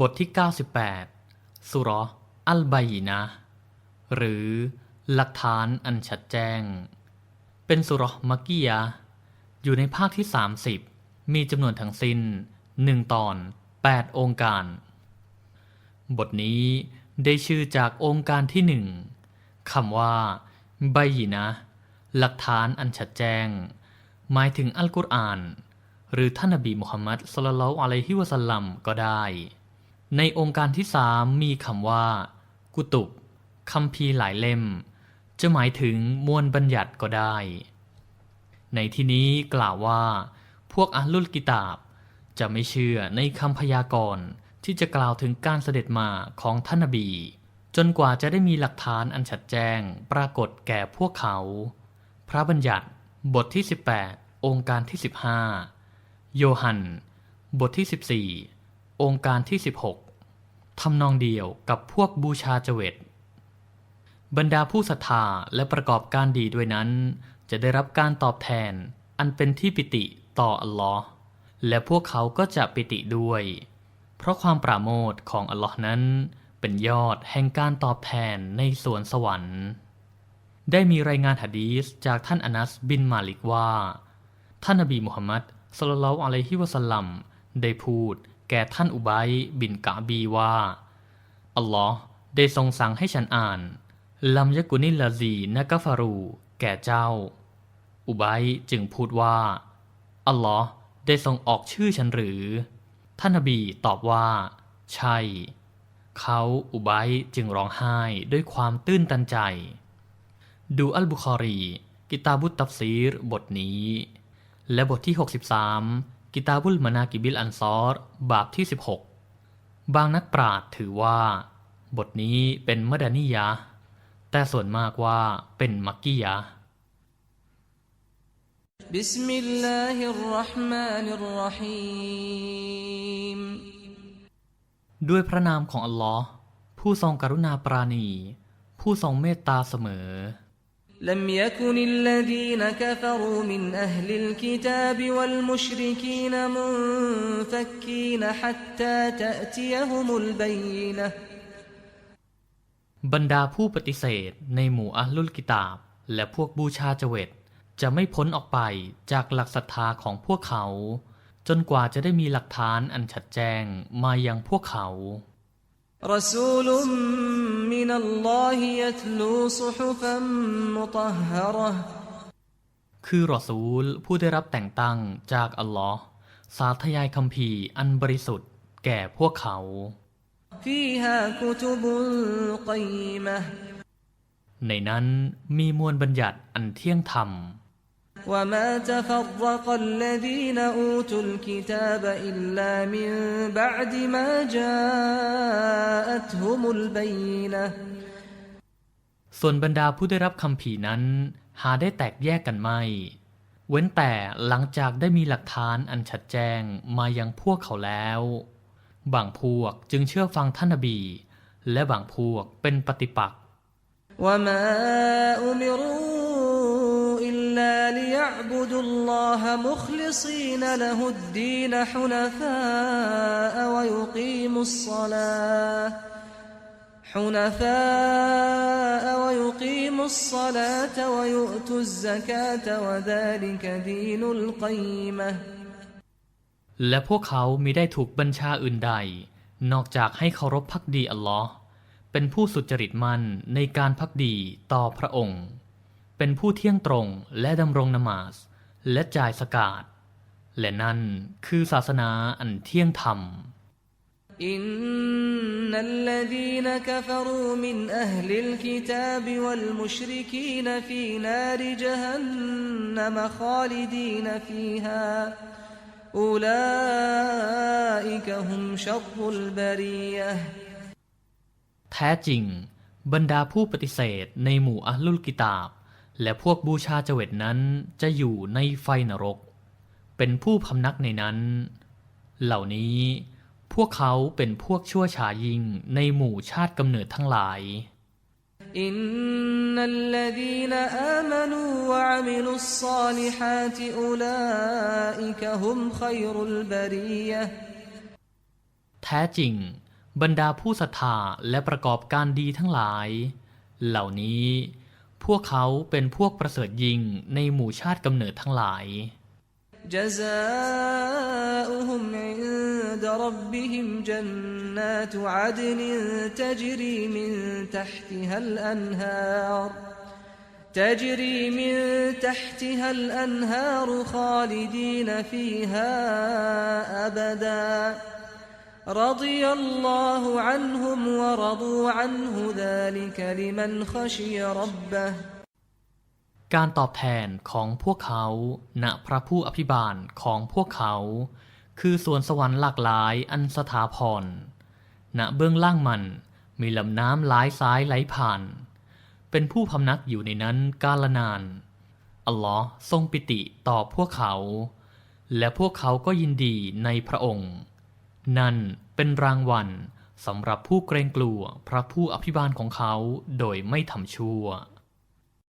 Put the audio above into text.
บทที่ 98 สุรออัลบัยนะ หรือหลักฐานอันชัดแจ้ง เป็นสุรอมักกียะอยู่ในภาคที่ 30 มีจำนวนทั้งสิ้น 1 ตอน 8 องค์การ บทนี้ได้ชื่อจากองค์การที่หนึ่งคำว่าใบยนะ หลักฐานอันชัดแจ้ง หมายถึงอัลกุรอาน หรือท่านนบีมุฮัมมัดสลลัลลอฮุอะลัยฮิวะสัลลัมก็ได้ ในองค์การที่สามมีคำว่า กุตุคำพีร์หลายเล่ม จะหมายถึงมวลบัญญัติก็ได้ ในที่นี้กล่าวว่า พวกอัลลุลกิตาบ จะไม่เชื่อในคำพยากรณ์ที่จะกล่าวถึงการเสด็จมาของท่านนบี จนกว่าจะได้มีหลักฐานอันชัดแจ้งปรากฏแก่พวกเขา พระบัญญัติบทที่ 18 องค์การที่ 15 โยฮัน บทที่ 14 องค์การที่ 16ทำนองเดียวกับพวกบูชาเจเวตบรรดาผู้ศรัทธาและประกอบการดีด้วยนั้น จะได้รับการตอบแทนอันเป็นที่ปิติต่ออัลลอฮ์และพวกเขาก็จะปิติด้วย เพราะความปราโมทของอัลลอฮ์นั้น เป็นยอดแห่งการตอบแทนในสวนสวรรค์ ได้มีรายงานหะดีษจากท่านอนัสบินมาลิกว่า ท่านนบีมุฮัมมัดสลลัลอะลัยฮิวะสัลลัมได้พูด แก่ท่านอุบัยบินกะบีว่า อัลลอฮ์ได้ทรงสั่งให้ฉันอ่านลัมยกุนิลาซีนกฟารู แก่เจ้า อุบัยจึงพูดว่า อัลลอฮ์ได้ทรงออกชื่อฉันหรือ ท่านนบีตอบว่า ใช่ เขาอุบัยจึงร้องไห้ด้วยความตื้นตันใจ ดูอัลบุคอรี กิตาบุตตัฟซีรบทนี้ และบทที่ 63 กิตาบุลมานากิบิลอันซอร บาบที่ 16 บางนักปราชญ์ถือว่า บทนี้เป็นมดานิยะห์แต่ส่วนมากว่าเป็นมักกียะห์ بسم الله الرحمن الرحيم ด้วยพระนามของอัลลอฮ์ผู้ทรงกรุณาปราณี ผู้ทรงเมตตาเสมอ لم يكن الذين كفروا من أهل الكتاب والمشركين منفكين حتى تأتيهم البينة บรรดาผู้ปฏิเสธในหมู่อัลลุลกิตาบ และพวกบูชาเจเวตจะไม่พ้นออกไปจากหลักศรัทธาของพวกเขา จนกว่าจะได้มีหลักฐานอันชัดแจ้งมายังพวกเขา رسول من الله يتلو صحفا مطهرة คือรอซูลผู้ได้รับแต่งตั้งจากอัลลอฮ์สาธยายคัมภีร์อันบริสุทธิ์ แก่พวกเขา فيها كتب قيمة ในนั้นมีมวลบัญญัติอันเที่ยงธรรม وما تفرق الذين أوتوا الكتاب إلا من بعد ما جاءتهم البينة ส่วนบรรดาผู้ได้รับคำภีร์นั้น หาได้แตกแยกกันไม่ เว้นแต่หลังจากได้มีหลักฐานอันชัดแจ้งมายังพวกเขาแล้ว บางพวกจึงเชื่อฟังท่านนบี และบางพวกเป็นปฏิปักษ์ وما أمروا إلا ليعبدوا الله مخلصين له الدين حنفاء ويقيموا الصلاة حنفاء ويقيموا الصلاة ويؤتوا الزكاة وذلك دين القيمة และพวกเขามิได้ถูกบัญชาอื่นใด นอกจากให้เคารพพักดีอัลลอฮ์เป็นผู้สุจริตมั่นในการพักดีต่อพระองค์ เป็นผู้เที่ยงตรงและดำรงนมาส และจ่ายสกาดและนั่นคือศาสนาอันเที่ยงธรรม إن الذين كفروا من أهل الكتاب والمشركين في نار جهنم خالدين فيها أولئك هم شر البرية แท้จริง บรรดาผู้ปฏิเสธในหมู่อัลลุลกิตาบ และพวกบูชาเจเวตนั้นจะอยู่ในไฟนรก เป็นผู้พำนักในนั้น เหล่านี้ พวกเขาเป็นพวกชั่วช้ายิ่งในหมู่ชาติกำเนิดทั้งหลาย إن الذين آمنوا وعملوا الصالحات أولئك هم خير البرية แท้จริง บรรดาผู้ศรัทธาและประกอบการดีทั้งหลาย เหล่านี้ พวกเขาเป็นพวกประเสริฐยิ่งในหมู่ชาติกำเนิดทั้งหลาย جزاؤهم عند ربهم جنات عدن تجري من تحتها الأنهار تجري من تحتها الأنهار خالدين فيها أبدا رضي الله عنهم ورضوا عنه ذلك لمن خشي ربه การตอบแทนของพวกเขา ณ พระผู้อภิบาลของพวกเขา คือสวนสวรรค์หลากหลายอันสถาพร ณ เบื้องล่างมันมีลำน้ำหลายสายไหลผ่าน เป็นผู้พำนักอยู่ในนั้นกาลนาน อัลลอฮ์ทรงปิติต่อพวกเขา และพวกเขาก็ยินดีในพระองค์ นั่นเป็นรางวัลสำหรับผู้เกรงกลัวพระผู้อภิบาลของเขาโดยไม่ทำชั่ว